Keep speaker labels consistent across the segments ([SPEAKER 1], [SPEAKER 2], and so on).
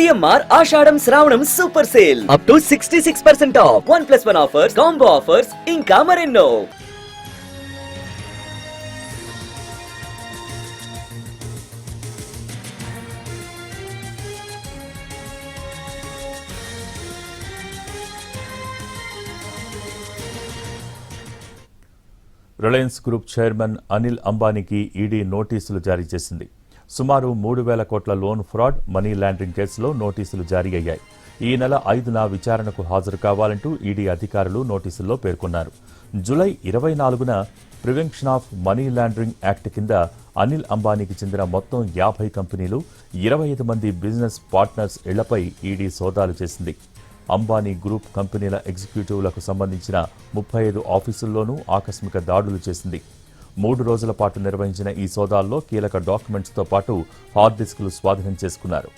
[SPEAKER 1] CMR ఆషాఢం శ్రావణం super sale up to sixty six percent off one plus one offers combo offers ఇంకా మరెన్నో
[SPEAKER 2] Reliance group chairman Anil అంబానీకి ED నోటీసులు జారీ చేసింది. సుమారు మూడు వేల కోట్ల లోన్ ఫ్రాడ్ మనీ లాండరింగ్ కేసులో నోటీసులు జారీ అయ్యాయి. ఈ నెల ఐదున విచారణకు హాజరు కావాలంటూ ఈడీ అధికారులు నోటీసుల్లో పేర్కొన్నారు. జులై ఇరవై నాలుగున prevention of money laundering act కింద అనిల్ అంబానీకి చెందిన మొత్తం యాభై కంపెనీలు ఇరవై ఐదు మంది బిజినెస్ పార్ట్నర్స్ ఇళ్ళపై ఈడీ సోదాలు చేసింది. అంబానీ గ్రూప్ కంపెనీల ఎగ్జిక్యూటివ్లకు సంబంధించిన ముప్పై ఐదు ఆఫీసుల్లోనూ ఆకస్మిక దాడులు చేసింది. మూడు రోజుల పాటు నిర్వహించిన ఈ సోదాల్లో కీలక డాక్యుమెంట్స్తో పాటు హార్డ్ డిస్కులు స్వాధీనం చేసుకున్నారు.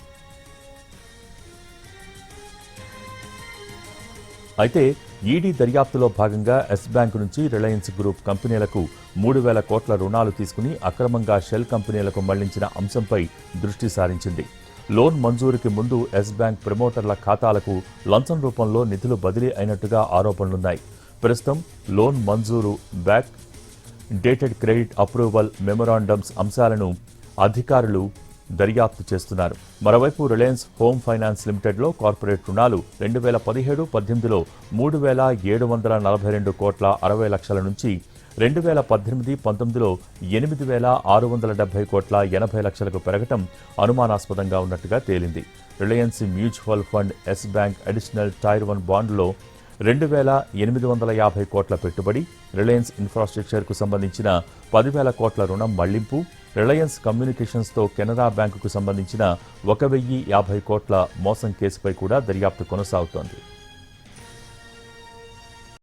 [SPEAKER 2] అయితే ఈడీ దర్యాప్తులో భాగంగా ఎస్ బ్యాంక్ నుంచి రిలయన్స్ గ్రూప్ కంపెనీలకు మూడు వేల కోట్ల రుణాలు తీసుకుని అక్రమంగా షెల్ కంపెనీలకు మళ్ళించిన అంశంపై దృష్టి సారించింది. లోన్ మంజూరుకి ముందు ఎస్ బ్యాంక్ ప్రమోటర్ల ఖాతాలకు లంచం రూపంలో నిధులు బదిలీ అయినట్టుగా ఆరోపణలున్నాయి. ప్రస్తుతం లోన్ మంజూరు back dated credit approval memorandums అంశాలను అధికారులు దర్యాప్తు చేస్తున్నారు. మరోవైపు రిలయన్స్ హోమ్ ఫైనాన్స్ లిమిటెడ్లో కార్పొరేట్ రుణాలు రెండు వేల పదిహేడు పద్దెనిమిదిలో మూడు వేల ఏడు వందల నలభై రెండు కోట్ల అరవై లక్షల నుంచి రెండు వేల పద్దెనిమిది పంతొమ్మిదిలో ఎనిమిది వేల ఆరు వందల డెబ్బై కోట్ల ఎనభై లక్షలకు పెరగటం అనుమానాస్పదంగా ఉన్నట్టుగా తేలింది. Reliance mutual fund Yes Bank additional tier one బాండ్లో రెండు వేల ఎనిమిది వందల యాభై కోట్ల పెట్టుబడి రిలయన్స్ ఇన్ఫ్రాస్ట్రక్చర్కు సంబంధించిన పదివేల కోట్ల రుణం మళ్ళింపు రిలయన్స్ కమ్యూనికేషన్స్తో కెనరా బ్యాంకుకు సంబంధించిన ఒక వెయ్యి యాభై కోట్ల మోసం కేసుపై కూడా దర్యాప్తు కొనసాగుతోంది.